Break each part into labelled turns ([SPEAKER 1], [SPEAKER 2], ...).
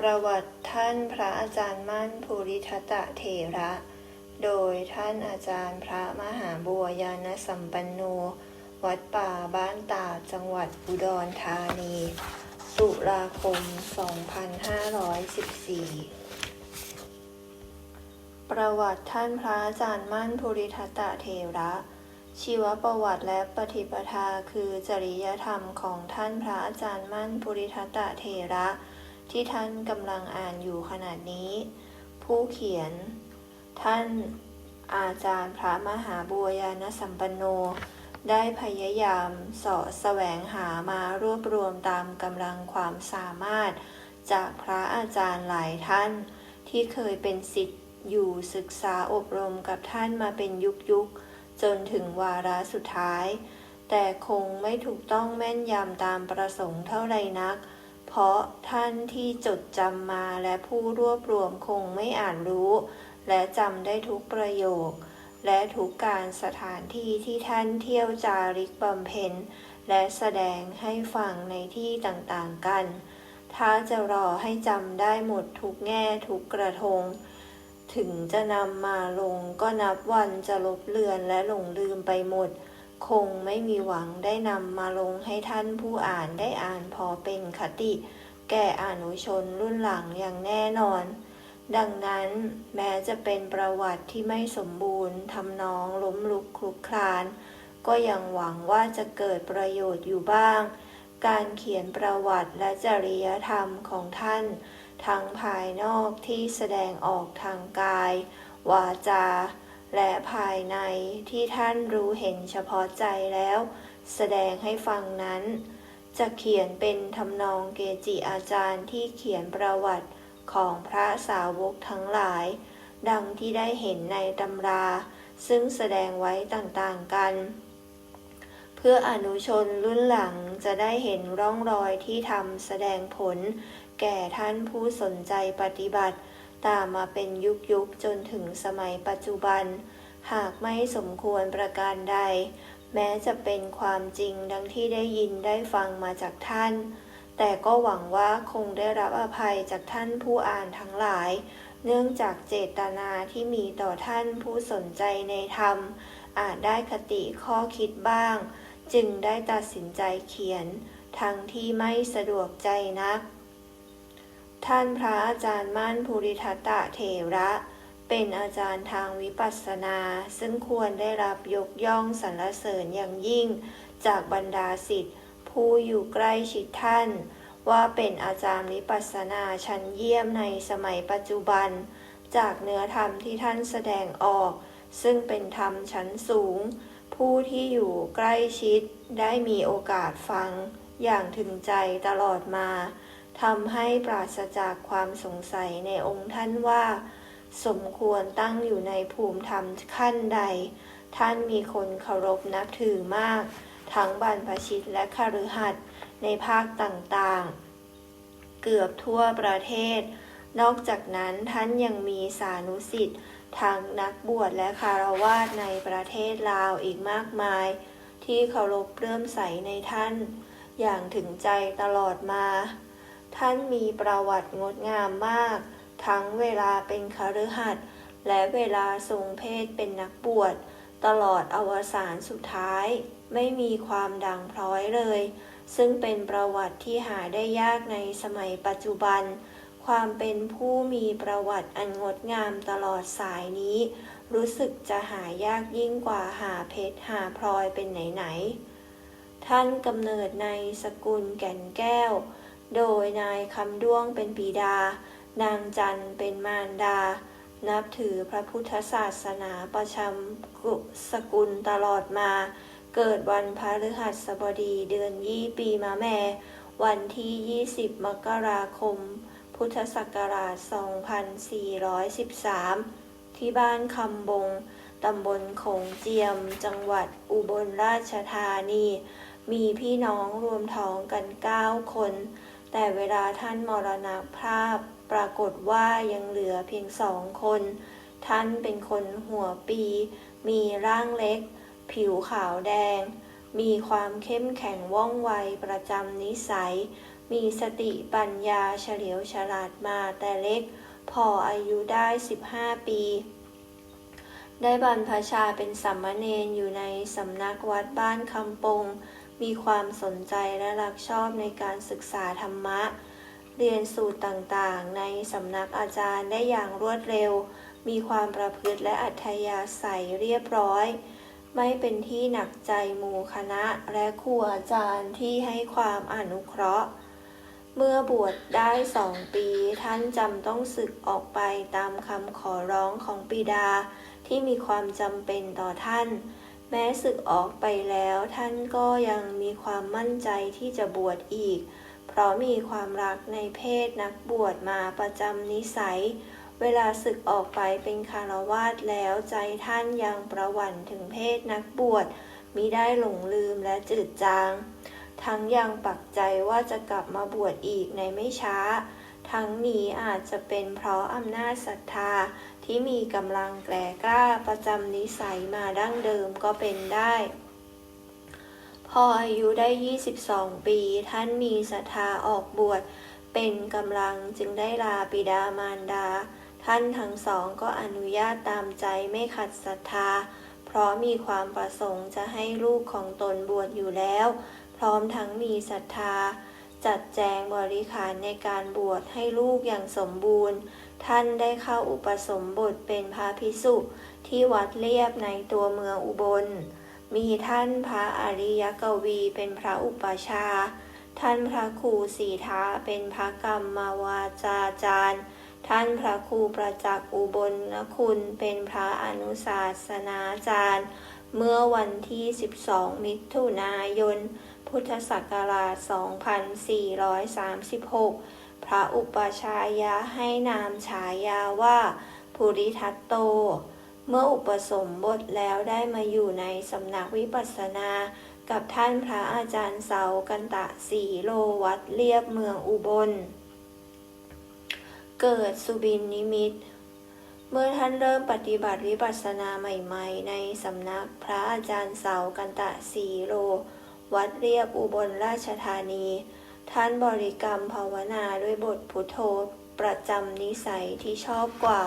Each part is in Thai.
[SPEAKER 1] ประวัติท่านพระอาจารย์มั่นภูริทัตตเถระ โดยท่านอาจารย์พระมหาบัวยานสัมปันโน วัดป่าบ้านตาจังหวัดอุดรธานี ตุลาคม 2514 ประวัติท่านพระอาจารย์มั่นภูริทัตตเถระ ชีวประวัติและปฏิปทาคือจริยธรรมของท่านพระอาจารย์มั่นภูริทัตตเถระ ที่ท่านกำลังอ่านอยู่ขนาดนี้ ผู้เขียน ท่านอาจารย์พระมหาบัวยานสัมปันโน ได้พยายามสาะแสวงหามารวบรวมตามกำลังความสามารถ จากพระอาจารย์หลายท่าน ที่เคยเป็นสิทธิ์อยู่ศึกษาอบรมกับท่านมาเป็นยุคยุคๆจนถึงวาระสุดท้าย แต่คงไม่ถูกต้องแม่นยำตามประสงค์เท่าไรนัก เพราะท่านที่จดจำมาและผู้รวบรวมคงไม่อ่านรู้ และจำได้ทุกประโยค และทุกการสถานที่ที่ท่านเที่ยวจาริกบำเพ็ญและแสดงให้ฟังในที่ต่างๆกัน ถ้าจะรอให้จำได้หมดทุกแง่ทุกกระทง ถึงจะนำมาลงก็นับวันจะลบเลือนและหลงลืมไปหมด คงไม่มีหวังได้นำมาลงให้ท่านผู้อ่านได้อ่านพอเป็นคติ แก่อนุชนรุ่นหลังอย่างแน่นอน ดังนั้นแม้จะเป็นประวัติที่ไม่สมบูรณ์ทำนองล้มลุกคลุกคลาน ก็ยังหวังว่าจะเกิดประโยชน์อยู่บ้าง การเขียนประวัติและจริยธรรมของท่าน ทั้งภายนอกที่แสดงออกทางกาย วาจา และภายในที่ท่านรู้เห็นเฉพาะใจแล้ว แสดงให้ฟังนั้น จะเขียนเป็นทำนองเกจิอาจารย์ที่เขียนประวัติของพระสาวกทั้งหลาย ดังที่ได้เห็นในตำรา ซึ่งแสดงไว้ต่างๆกัน เพื่ออนุชนรุ่นหลังจะได้เห็นร่องรอยที่ทำแสดงผล แก่ท่านผู้สนใจปฏิบัติ ตามมาเป็นยุคยุคๆจนถึงสมัยปัจจุบัน หากไม่สมควรประการใด แม้จะเป็นความจริงดังที่ได้ยินได้ฟังมาจากท่าน แต่ก็หวังว่าคงได้รับอภัยจากท่านผู้อ่านทั้งหลาย เนื่องจากเจตนาที่มีต่อท่านผู้สนใจในธรรม อาจได้คติข้อคิดบ้าง จึงได้ตัดสินใจเขียน ทั้งที่ไม่สะดวกใจนัก ท่านพระอาจารย์มั่นภูริทัตตะเถระ เป็นอาจารย์ทางวิปัสสนา ซึ่งควรได้รับยกย่องสรรเสริญอย่างยิ่ง จากบรรดาสิทธิ์ผู้อยู่ใกล้ชิดท่าน ว่าเป็นอาจารย์วิปัสสนาชั้นเยี่ยมในสมัยปัจจุบัน จากเนื้อธรรมที่ท่านแสดงออก ซึ่งเป็นธรรมชั้นสูง ผู้ที่อยู่ใกล้ชิดได้มีโอกาสฟังอย่างถึงใจตลอดมาทำให้ปราศจากความสงสัยในองค์ท่านว่า สมควรตั้งอยู่ในภูมิธรรมขั้นใด ท่านมีคนเคารพนับถือมาก ทั้งบรรพชิตและคฤหัสถ์ในภาคต่างๆ เกือบทั่วประเทศ นอกจากนั้นท่านยังมีสานุสิทธิ์ทั้งนักบวชและคารวาสในประเทศลาวอีกมากมาย ที่เคารพเลื่มใสในท่าน อย่างถึงใจตลอดมา ท่านมีประวัติงดงามมาก ทั้งเวลาเป็นคฤหัสถ์และเวลาทรงเพศเป็นนักบวช ตลอดอวสานสุดท้าย ไม่มีความดังพร้อยเลย ซึ่งเป็นประวัติที่หาได้ยากในสมัยปัจจุบัน ความเป็นผู้มีประวัติอันงดงามตลอดสายนี้ รู้สึกจะหายากยิ่งกว่าหาเพชรหาพลอยเป็นไหนๆท่านกำเนิดในสกุลแก่นแก้ว โดยนายคำด้วงเป็นบิดา นางจันเป็นมารดา นับถือพระพุทธศาสนาประจำกุสกุลตลอดมา เกิดวันพฤหัสบดีเดือนยี่ปีมะแม่ วันที่ 20 มกราคม พุทธศักราช 2413 ที่บ้านคำบง ตำบลโขงเจียม จังหวัดอุบลราชธานี มีพี่น้องรวมท้องกัน 9 คน แต่เวลาท่านมรณภาพ ปรากฏว่ายังเหลือเพียงสองคน ท่านเป็นคนหัวปี มีร่างเล็ก ผิวขาวแดง มีความเข้มแข็งว่องไวประจำนิสัย มีสติปัญญาเฉลียวฉลาดมาแต่เล็ก พออายุได้ 15 ปี ได้บรรพชาเป็นสัมมเนนอยู่ในสำนักวัดบ้านคำปง มีความสนใจและรักชอบในการศึกษาธรรมะ เรียนสูตรต่างๆ ในสำนักอาจารย์ได้อย่างรวดเร็ว มีความประพฤติและอัธยาศัยเรียบร้อย ไม่เป็นที่หนักใจหมู่คณะและครูอาจารย์ที่ให้ความอนุเคราะห์ เมื่อบวชได้สองปีท่านจำต้องศึกออกไปตามคำขอร้องของปิดาที่มีความจำเป็นต่อท่าน แม้ศึกออกไปแล้วท่านก็ยังมีความมั่นใจที่จะบวชอีกเเพราะมีความรักในเพศนักบวชมาประจำนิสัย เวลาศึกออกไปเป็นคารวาสแล้วใจท่านยังประวั่นถึงเพศนักบวชมิได้หลงลืมและจืดจาง ทั้งยังปักใจว่าจะกลับมาบวชอีกในไม่ช้า ทั้งนี้อาจจะเป็นเพราะอำนาจศรัทธาที่มีกำลังแกร่กล้าประจำนิสัยมาดั้งเดิมก็เป็นได้ พออายุได้ 22 ปี ท่านมีศรัทธาออกบวช เป็นกำลังจึงได้ลาปิดามารดา ท่านทั้งสองก็อนุญาตตามใจไม่ขัดศรัทธา เพราะมีความประสงค์จะให้ลูกของตนบวชอยู่แล้ว พร้อมทั้งมีศรัทธา จัดแจงบริขารในการบวชให้ลูกอย่างสมบูรณ์ ท่านได้เข้าอุปสมบทเป็นพระภิกษุที่วัดเลียบในตัวเมืองอุบล มีท่านพระอริยกวีเป็นพระอุปชา ท่านพระครูสีทาเป็นพระกรรมวาจาจารย์ ท่านพระครูประจักษ์อุบลนคุณเป็นพระอนุศาสนาจารย์ เมื่อวันที่ 12 มิถุนายน พุทธศักราช 2436 พระอุปชายะให้นามฉายาว่าภูริทัตโต เมื่ออุปสมบทแล้วได้มาอยู่ในสำนักวิปัสสนา กับท่านพระอาจารย์เสากันตะสีโลวัดเลียบเมืองอุบล เกิดสุบินนิมิต เมื่อท่านเริ่มปฏิบัติวิปัสสนาใหม่ๆ ในสำนักพระอาจารย์เสากันตะสีโล วัดเรียบอุบลราชธานี ท่านบริกรรมภาวนาด้วยบทพุทโธประจำนิสัยที่ชอบกว่า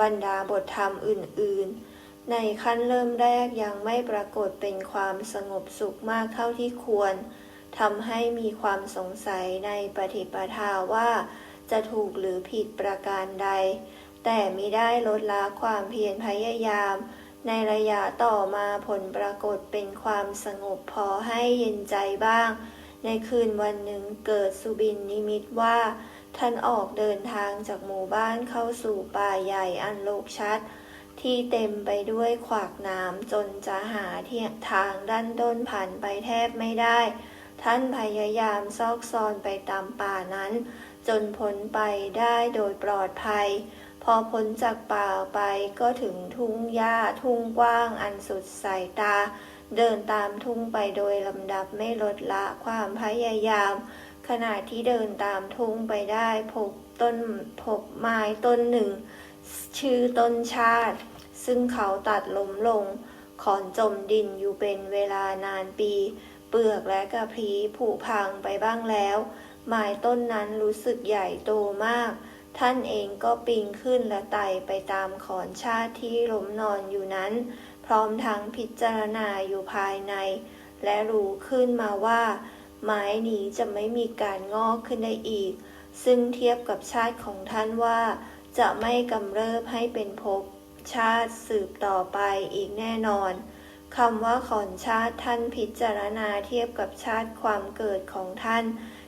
[SPEAKER 1] บรรดาบทธรรมอื่น ๆ ในขั้นเริ่มแรกยังไม่ปรากฏเป็นความสงบสุขมากเท่าที่ควรทำให้มีความสงสัยในปฏิปทาว่า จะถูกหรือผิดประการใด แต่มิได้ลดละความเพียรพยายาม ในระยะต่อมาผลปรากฏเป็นความสงบพอให้เย็นใจบ้าง ในคืนวันหนึ่งเกิดสุบินนิมิตว่า ท่านออกเดินทางจากหมู่บ้านเข้าสู่ป่าใหญ่อันโลกชัด ที่เต็มไปด้วยขวากน้ำจนจะหาเที่ยทางด้านต้นผ่านไปแทบไม่ได้ ท่านพยายามซอกซอนไปตามป่านั้น จนพ้นไปได้โดยปลอดภัย พอพ้นจากป่าไปก็ถึงทุ่งหญ้าทุ่งกว้างอันสุดสายตา เดินตามทุ่งไปโดยลำดับไม่ลดละความพยายาม ขณะที่เดินตามทุ่งไปได้พบต้นพบไม้ต้นหนึ่ง ชื่อต้นชาติ ซึ่งเขาตัดล้มลง ขอนจมดินอยู่เป็นเวลานานปี เปลือกและกระพี้ผุพังไปบ้างแล้ว ไม้ต้นนั้นรู้สึกใหญ่โตมาก ท่านเองก็ปีนขึ้นและไต่ไปตามขอนชาติที่ล้มนอนอยู่นั้น พร้อมทั้งพิจารณาอยู่ภายใน และรู้ขึ้นมาว่า ไม้นี้จะไม่มีการงอกขึ้นได้อีก ซึ่งเทียบกับชาติของท่านว่า จะไม่กำเริบให้เป็นภพชาติสืบต่อไปอีกแน่นอนคำว่าขอนชาติท่านพิจารณาเทียบกับชาติความเกิดของท่าน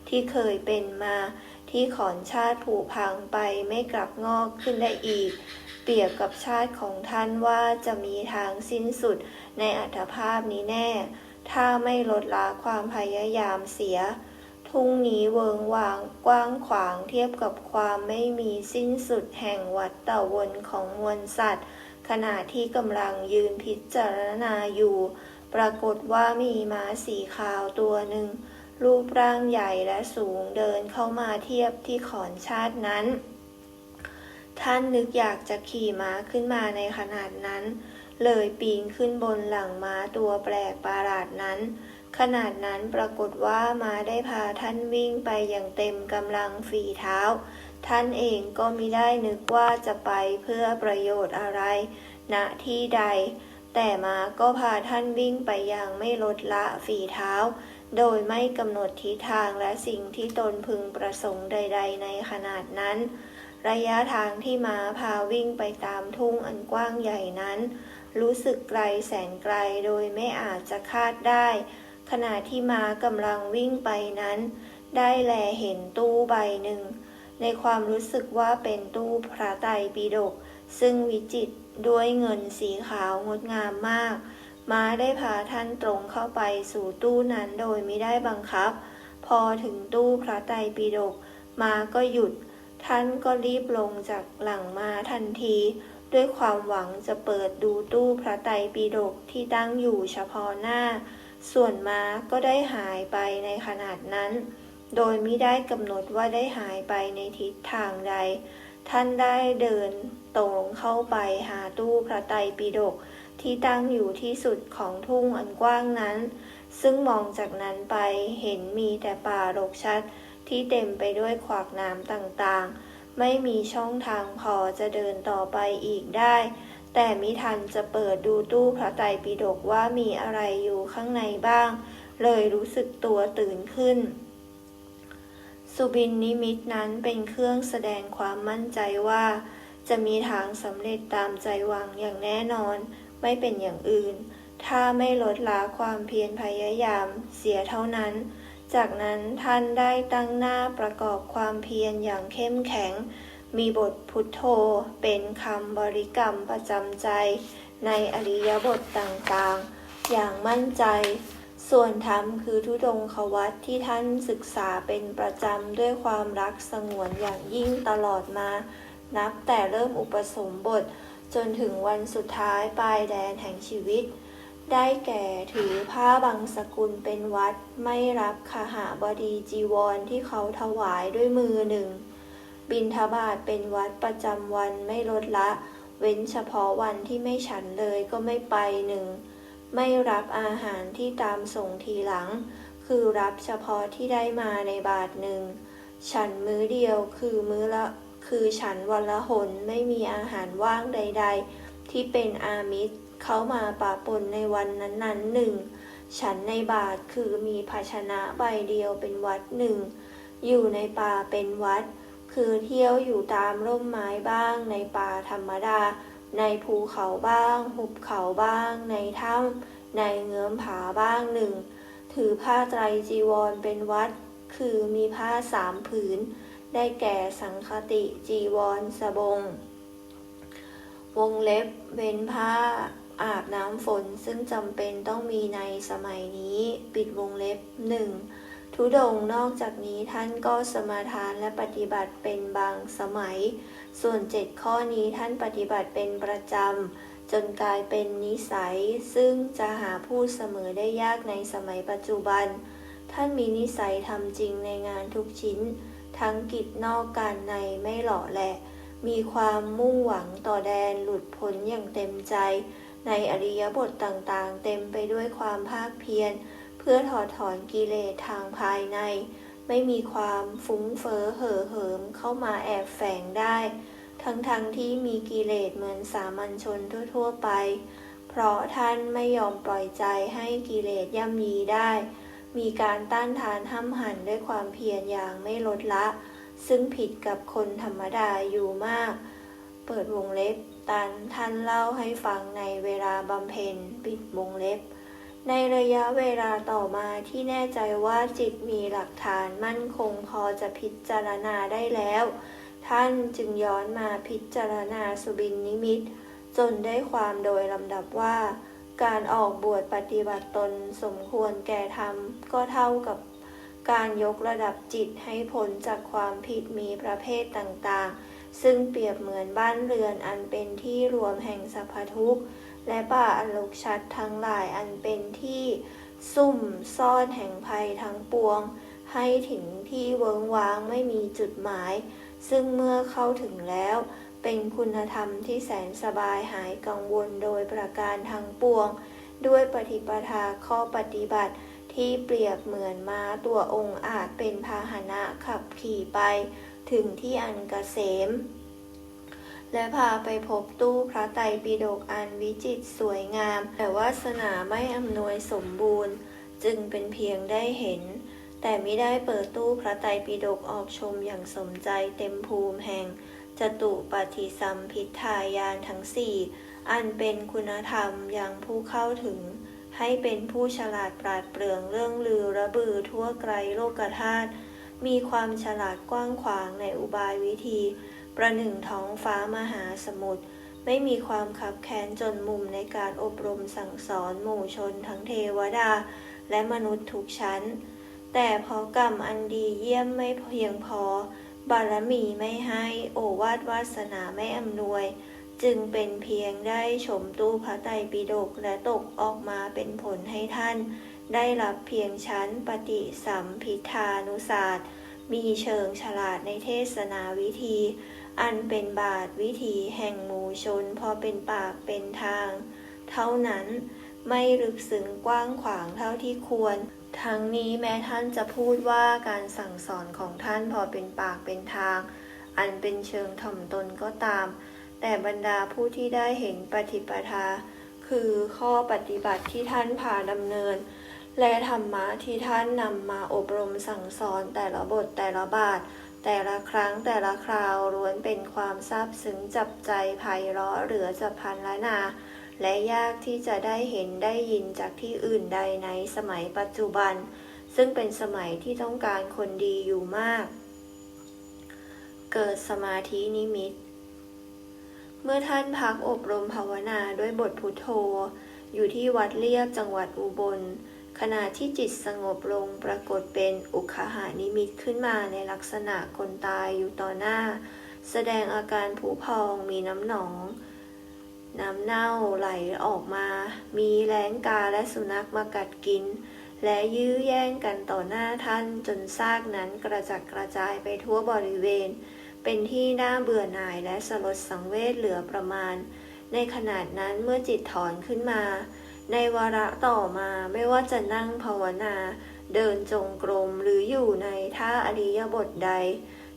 [SPEAKER 1] ที่เคยเป็นมา ที่ขอนชาติผุพังไปไม่กลับงอกขึ้นได้อีก เปรียบกับชาติของท่านว่าจะมีทางสิ้นสุดในอัตภาพนี้แน่ ถ้าไม่ลดละความพยายามเสีย ทุ่งนี้เวิงวางกว้างขวางเทียบกับความไม่มีสิ้นสุดแห่งวัฏฏะวนของมวลสัตว์ ขณะที่กำลังยืนพิจารณาอยู่ ปรากฏว่ามีม้าสีขาวตัวหนึ่ง รูปร่างใหญ่และสูงเดินเข้ามาเทียบที่ขอนชาตินั้น ท่านนึกอยากจะขี่ม้าขึ้นมาในขนาดนั้น เลยปีนขึ้นบนหลังม้าตัวแปลกประหลาดนั้น ขนาดนั้นปรากฏว่าม้าได้พาท่านวิ่งไปอย่างเต็มกำลังฝีเท้า ท่านเองก็มิได้นึกว่าจะไปเพื่อประโยชน์อะไร ณที่ใด แต่ม้าก็พาท่านวิ่งไปอย่างไม่ลดละฝีเท้า โดยไม่กำหนดทิศทางและสิ่งที่ตนพึงประสงค์ใด ๆ ในขนาดนั้น ระยะทางที่ม้าพาวิ่งไปตามทุ่งอันกว้างใหญ่นั้น รู้สึกไกลแสนไกลโดยไม่อาจจะคาดได้ ขณะที่ม้ากำลังวิ่งไปนั้น ได้แลเห็นตู้ใบหนึ่ง ในความรู้สึกว่าเป็นตู้พระไตรปิฎกซึ่งวิจิตรด้วยเงินสีขาวงดงามมาก ม้าได้พาท่านตรงเข้าไปสู่ตู้นั้นโดยไม่ได้บังคับ พอถึงตู้พระไตรปิฎกม้าก็หยุด ท่านก็รีบลงจากหลังมาทันที ด้วยความหวังจะเปิดดูตู้พระไตรปิฎกที่ตั้งอยู่เฉพาะหน้า ส่วนม้าก็ได้หายไปในขนาดนั้น โดยไม่ได้กำหนดว่าได้หายไปในทิศทางใด ท่านได้เดินตรงเข้าไปหาตู้พระไตรปิฎกที่ตั้งอยู่ที่สุดของทุ่งอันกว้างนั้น ซึ่งมองจากนั้นไปเห็นมีแต่ป่ารกชัดที่เต็มไปด้วยขวากน้ำต่างๆ ไม่มีช่องทางพอจะเดินต่อไปอีกได้ แต่มิทันจะเปิดดูตู้พระไตรปิฎกว่ามีอะไรอยู่ข้างในบ้าง เลยรู้สึกตัวตื่นขึ้น สุบินนิมิตนั้นเป็นเครื่องแสดงความมั่นใจว่า จะมีทางสำเร็จตามใจหวังอย่างแน่นอน ไม่เป็นอย่างอื่น ถ้าไม่ลดละความเพียรพยายามเสียเท่านั้น จากนั้นท่านได้ตั้งหน้าประกอบความเพียรอย่างเข้มแข็ง มีบทพุทโธเป็นคำบริกรรมประจำใจ ในอริยบทต่างๆ อย่างมั่นใจ ส่วนธรรมคือทุดงควัตที่ท่านศึกษาเป็นประจำด้วยความรักสงวนอย่างยิ่งตลอดมา นับแต่เริ่มอุปสมบท จนถึงวันสุดท้ายปลายแดนแห่งชีวิต ได้แก่ถือผ้าบางสกุลเป็นวัดไม่รับขหาบดีจีวรที่เขาถวายด้วยมือหนึ่ง บินทบาทเป็นวัดประจำวันไม่ลดละ เว้นเฉพาะวันที่ไม่ฉันเลยก็ไม่ไปหนึ่งไม่รับอาหารที่ตามส่งทีหลัง คือรับเฉพาะที่ได้มาในบาทหนึ่ง ฉันมื้อเดียวคือมื้อละคือฉันวันละหนไม่มีอาหารว่างใด ๆ ที่เป็นอามิตร เขามาปะปนในวันนั้นๆหนึ่งฉันในบาทคือมีภาชนะใบเดียวเป็นวัดหนึ่ง อยู่ในป่าเป็นวัด คือเที่ยวอยู่ตามร่มไม้บ้างในป่าธรรมดา ในภูเขาบ้าง หุบเขาบ้าง ในถ้ำในเงื้อมผาบ้างหนึ่ง ถือผ้าไตรจีวรเป็นวัด คือมีผ้าสามผืน ได้แก่สังคติจีวรสบง วงเล็บเว้นผ้า อาบน้ำฝนซึ่งจำเป็นต้องมีในสมัยนี้ ปิดวงเล็บหนึ่งทุดงนอกจากนี้ท่านก็สมาทานและปฏิบัติเป็นบางสมัย ส่วนเจ็ดข้อนี้ท่านปฏิบัติเป็นประจำ จนกลายเป็นนิสัย ซึ่งจะหาผู้เสมอได้ยากในสมัยปัจจุบัน ท่านมีนิสัยทำจริงในงานทุกชิ้น ทั้งกิจนอกการในไม่หล่อแหละ มีความมุ่งหวังต่อแดนหลุดพ้นอย่างเต็มใจ ในอริยบทต่างๆ เต็มไปด้วยความภาคเพียร เพื่อถอดถอนกิเลสทางภายใน ไม่มีความฟุ้งเฟ้อเห่อเหิมเข้ามาแอบแฝงได้ ทั้งๆทที่มีกิเลสเหมือนสามัญชนทั่ว ๆ ไป เพราะท่านไม่ยอมปล่อยใจให้กิเลสย่ำยีได้ มีการต้านทานห้ำหันด้วยความเพียรอย่างไม่ลดละ ซึ่งผิดกับคนธรรมดาอยู่มาก เปิดวงเล็บ ตันท่านเล่าให้ฟังในเวลาบำเพ็ญปิดวงเล็บ ในระยะเวลาต่อมาที่แน่ใจว่าจิตมีหลักฐานมั่นคงพอจะพิจารณาได้แล้ว ท่านจึงย้อนมาพิจารณาสุบินนิมิต จนได้ความโดยลำดับว่า การออกบวชปฏิบัติตนสมควรแก่ธรรมก็เท่ากับการยกระดับจิตให้พ้นจากความผิดมีประเภทต่างๆ ซึ่งเปรียบเหมือนบ้านเรือนอันเป็นที่รวมแห่งสรรพทุกข์ และป่าอันลกชัดทั้งหลายอันเป็นที่ซุ่มซ่อนแห่งภัยทั้งปวง ให้ถึงที่เวิงว้างไม่มีจุดหมาย ซึ่งเมื่อเข้าถึงแล้ว เป็นคุณธรรมที่แสนสบายหายกังวลโดยประการทั้งปวง ด้วยปฏิปทาข้อปฏิบัติที่เปรียบเหมือนม้าตัวองค์อาจเป็นพาหนะขับขี่ไป ถึงที่อันกเกษม และพาไปพบตู้พระไตรปิฎกอันวิจิตรสวยงาม แต่วาสนาไม่อำนวยสมบูรณ์ จึงเป็นเพียงได้เห็น แต่ไม่ได้เปิดตู้พระไตรปิฎกออกชมอย่างสมใจเต็มภูมิแห่งจตุปฏิสัมพิทายานทั้งสี่อันเป็นคุณธรรมอย่างผู้เข้าถึง ให้เป็นผู้ฉลาดปราดเปรื่องเรื่องลือระบือทั่วไกลโลกธาตุ มีความฉลาดกว้างขวางในอุบายวิธี ประหนึ่งท้องฟ้ามหาสมุทรไม่มีความขับแค้นจนมุมในการอบรมสั่งสอนหมู่ชนทั้งเทวดา และมนุษย์ทุกชั้น แต่เพราะกรรมอันดีเยี่ยมไม่เพียงพอ บารมีไม่ให้โอวาทวาสนาไม่อำนวย จึงเป็นเพียงได้ชมตู้พระไตรปิฎกและตกออกมาเป็นผลให้ท่าน ได้รับเพียงชั้นปฏิสัมพิทานุศาสตร์ มีเชิงฉลาดในเทศนาวิธี อันเป็นบาทวิธีแห่งหมู่ชนพอเป็นปากเป็นทาง เท่านั้นไม่ลึกซึ้งกว้างขวางเท่าที่ควร ทั้งนี้แม้ท่านจะพูดว่าการสั่งสอนของท่านพอเป็นปากเป็นทาง อันเป็นเชิงถ่อมตนก็ตาม แต่บรรดาผู้ที่ได้เห็นปฏิปทา คือข้อปฏิบัติที่ท่านพาดำเนิน และธรรมะที่ท่านนำมาอบรมสั่งสอนแต่ละบทแต่ละบาท แต่ละครั้งแต่ละคราวล้วนเป็นความซาบซึ้งจับใจไพเราะเหลือจะพันละนา และยากที่จะได้เห็นได้ยินจากที่อื่นใดในสมัยปัจจุบัน ซึ่งเป็นสมัยที่ต้องการคนดีอยู่มาก เกิดสมาธินิมิต เมื่อท่านพักอบรมภาวนาด้วยบทพุทโธ อยู่ที่วัดเลียบจังหวัดอุบล ขณะที่จิตสงบลงปรากฏเป็นอุคหานิมิตขึ้นมาในลักษณะคนตายอยู่ต่อหน้า แสดงอาการผุพองมีน้ำหนอง น้ำเน่าไหลออกมา มีแรงกาและสุนัขมากัดกิน และยื้อแย่งกันต่อหน้าท่านจนซากนั้นกระจัดกระจายไปทั่วบริเวณ เป็นที่น่าเบื่อหน่ายและสลดสังเวชเหลือประมาณ ในขนาดนั้นเมื่อจิตถอนขึ้นมา ในวาระต่อมาไม่ว่าจะนั่งภาวนา เดินจงกรมหรืออยู่ในท่าอริยบทใด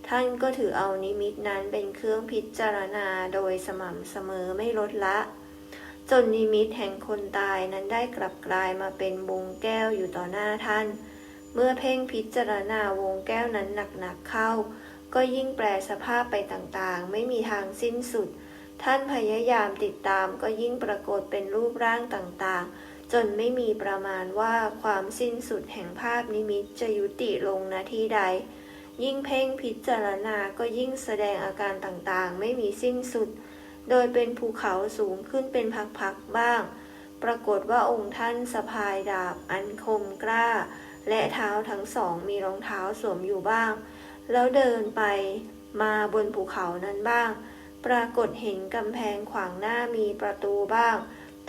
[SPEAKER 1] ท่านก็ถือเอานิมิตนั้นเป็นเครื่องพิจารณาโดยสม่ำเสมอไม่ลดละ จนนิมิตแห่งคนตายนั้นได้กลับกลายมาเป็นวงแก้วอยู่ต่อหน้าท่าน เมื่อเพ่งพิจารณาวงแก้วนั้นหนักๆเข้า ก็ยิ่งแปลสภาพไปต่างๆ ไม่มีทางสิ้นสุด ท่านพยายามติดตามก็ยิ่งปรากฏเป็นรูปร่างต่างๆ จนไม่มีประมาณว่าความสิ้นสุดแห่งภาพนิมิตจะยุติลงณที่ใด ยิ่งเพ่งพิจารณาก็ยิ่งแสดงอาการต่างๆ ไม่มีสิ้นสุด โดยเป็นภูเขาสูงขึ้นเป็นพักๆบ้าง ปรากฏว่าองค์ท่านสะพายดาบอันคมกล้า และเท้าทั้งสองมีรองเท้าสวมอยู่บ้าง แล้วเดินไปมาบนภูเขานั้นบ้าง ปรากฏเห็นกำแพงขวางหน้ามีประตูบ้าง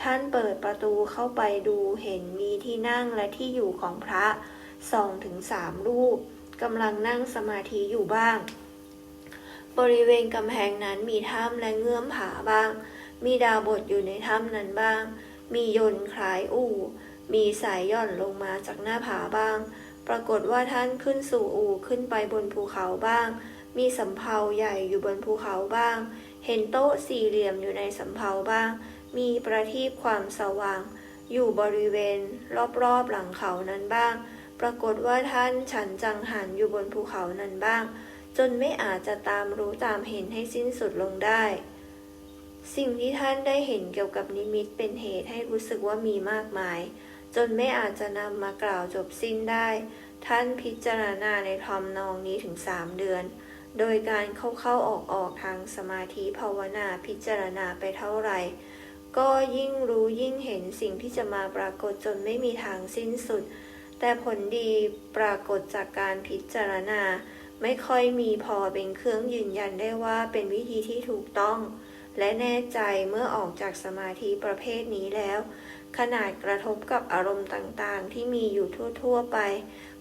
[SPEAKER 1] ท่านเปิดประตูเข้าไปดูเห็นมีที่นั่งและที่อยู่ของพระสองถึงสามรูปกำลังนั่งสมาธิอยู่บ้าง บริเวณกำแพงนั้นมีถ้ำและเงื่อมผาบ้าง มีดาวบทอยู่ในถ้ำนั้นบ้าง มียนต์คล้ายอู่ มีสายย่อนลงมาจากหน้าผาบ้าง ปรากฏว่าท่านขึ้นสู่อู่ขึ้นไปบนภูเขาบ้าง มีสำเภาใหญ่อยู่บนภูเขาบ้าง เห็นโต๊ะสี่เหลี่ยมอยู่ในสำเภาบ้าง มีประทีปความสว่าง อยู่บริเวณ รอบๆหลังเขานั้นบ้าง ปรากฏว่าท่านฉันจังหันอยู่บนภูเขานั้นบ้าง จนไม่อาจจะตามรู้ตามเห็นให้สิ้นสุดลงได้ สิ่งที่ท่านได้เห็นเกี่ยวกับนิมิตเป็นเหตุให้รู้สึกว่ามีมากมาย จนไม่อาจจะนำมากล่าวจบสิ้นได้ ท่านพิจารณาในทอมนองนี้ถึงสามเดือน โดยการเข้าเข้าออกออกทางสมาธิภาวนาพิจารณาไปเท่าไหร่ ก็ยิ่งรู้ยิ่งเห็นสิ่งที่จะมาปรากฏจนไม่มีทางสิ้นสุด แต่ผลดีปรากฏจากการพิจารณา ไม่ค่อยมีพอเป็นเครื่องยืนยันได้ว่าเป็นวิธีที่ถูกต้อง และแน่ใจเมื่อออกจากสมาธิประเภทนี้แล้ว ขนาดกระทบกับอารมณ์ต่างๆ ที่มีอยู่ทั่ว ๆ ไป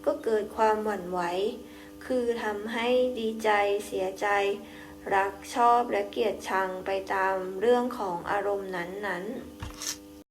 [SPEAKER 1] ก็เกิดความหวั่นไหว คือทำให้ดีใจเสียใจ รักชอบและเกลียดชังไปตามเรื่องของอารมณ์นั้นๆ